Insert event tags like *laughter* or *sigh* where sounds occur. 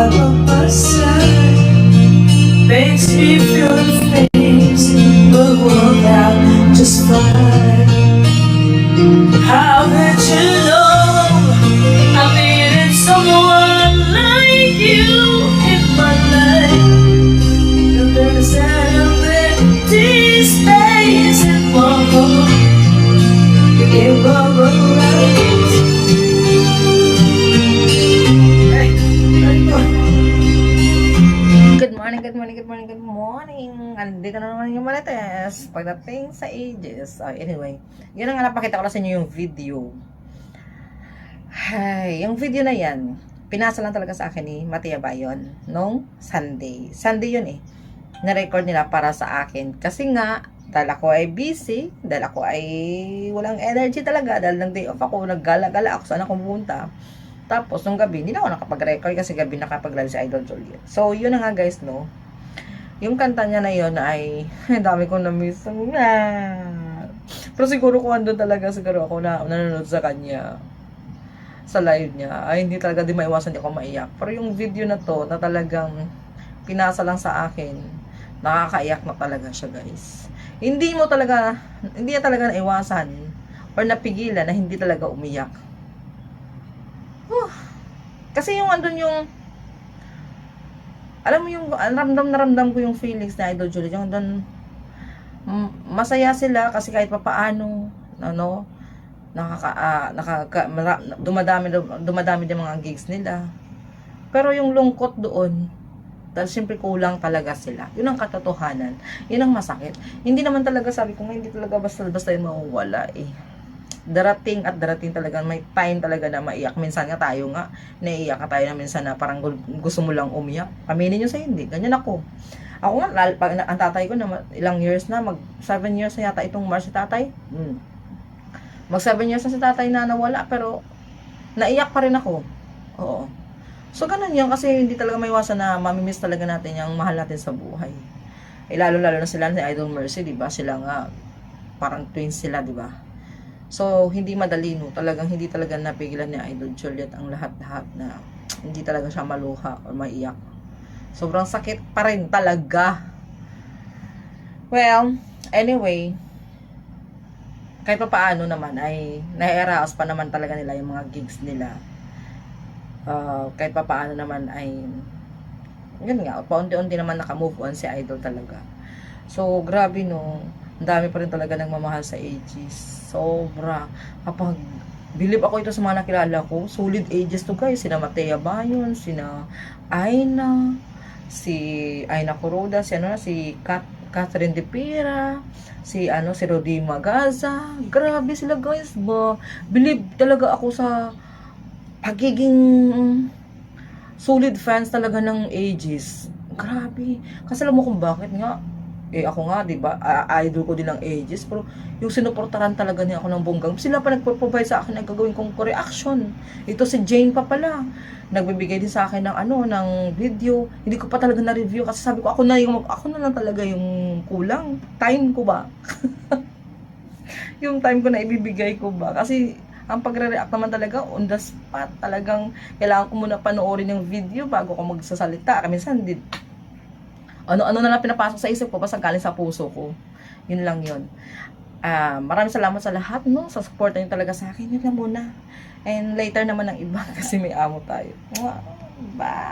by my side makes me feel the things will work out just fine. How could you know I needed someone like you in my life? And there's an empty space in my Good morning, good morning, good morning. Andito na naman yung Marites. Pagdating sa ages. Oh, anyway, yun ang napakita ko lang sa inyo yung video. Ay, yung video na yan, pinasa lang talaga sa akin ni Matia Bayon nung Sunday. Sunday yun eh. Na-record nila para sa akin. Kasi nga, dahil ako ay busy, dahil ako ay walang energy talaga, dahil ng day off ako, naggala-gala ako saan ako pumunta. Tapos, nung gabi, hindi na ako nakapag-record kasi gabi nakapag-live si Idol Juliet. So, yun na nga guys, no? Yung kanta niya na yun ay, *laughs* ang dami kong na-miss. Ah. Pero siguro kung andun talaga, siguro ako na nanonood sa kanya sa live niya, ay hindi talaga di maiwasan di ako maiyak. Pero yung video na to, na talagang pinasa lang sa akin, nakakaiyak na talaga siya guys. Hindi mo talaga, hindi niya talaga naiwasan or napigilan na hindi talaga umiyak. Kasi yung andun yung alam mo yung ramdam na ramdam ko yung feelings na Idol Juliet yung andun masaya sila kasi kahit papaano ano nakaka ah, nakaka mara- dumadami dumadami din mga gigs nila pero yung lungkot doon dahil siyempre kulang talaga sila. Yun ang katotohanan. Yun ang masakit. Hindi naman talaga sabi ko hindi talaga basta-basta yun mawawala eh. Darating at darating talaga, may time talaga na maiyak. Minsan nga tayo nga, naiiyak ka tayo na minsan na parang gu- gusto mo lang umiyak. Aminin nyo sa hindi. Ganyan ako. Ako nga, lal, pag, ang tatay ko na ilang years na, mag 7 years na yata itong March si tatay. Hmm. Mag 7 years na si tatay na nawala, pero naiyak pa rin ako. Oo. So, ganun yun kasi hindi talaga may iwasan na mamimiss talaga natin yung mahal natin sa buhay. Eh, lalo-lalo na sila ni Idol Mercy, di ba? Sila nga, parang twins sila, di ba? So, hindi madali, no? Talagang hindi talaga napigilan ni Idol Juliet ang lahat-lahat na hindi talaga siya maluha o maiyak. Sobrang sakit pa rin talaga. Well, anyway, kahit pa paano naman ay nai-arouse pa naman talaga nila yung mga gigs nila uh, kahit pa paano naman ay yun nga, paunti-unti naman nakamove on si Idol talaga. So, grabe no, ang dami pa rin talaga nagmamahal sa ages. Sobra. Kapag believe ako ito sa mga nakilala ko, solid ages to guys. Sina Matea Bayon, sina Aina, si Aina Kuroda, si ano na, si Kat, Catherine De Pira, si ano, si Rodi Magaza. Grabe sila guys. Ba, believe talaga ako sa pagiging solid fans talaga ng ages. Grabe. Kasi alam mo kung bakit nga, eh ako nga, di ba, idol ko din ng ages, pero yung sinuportaran talaga niya ako ng bonggang, sila pa nagpo-provide sa akin ng gagawin kong reaction. Ito si Jane pa pala. Nagbibigay din sa akin ng ano, ng video. Hindi ko pa talaga na-review kasi sabi ko, ako na yung, ako na lang talaga yung kulang. Time ko ba? *laughs* yung time ko na ibibigay ko ba? Kasi ang pagre-react naman talaga on the spot. Talagang kailangan ko muna panoorin yung video bago ko magsasalita. Minsan, di, ano-ano na lang pinapasok sa isip ko basta galing sa puso ko. Yun lang yun. Ah, maraming salamat sa lahat, no? Sa support niyo talaga sa akin. Yun lang muna. And later naman ang iba *laughs* kasi may amo tayo. Mwah! Bye!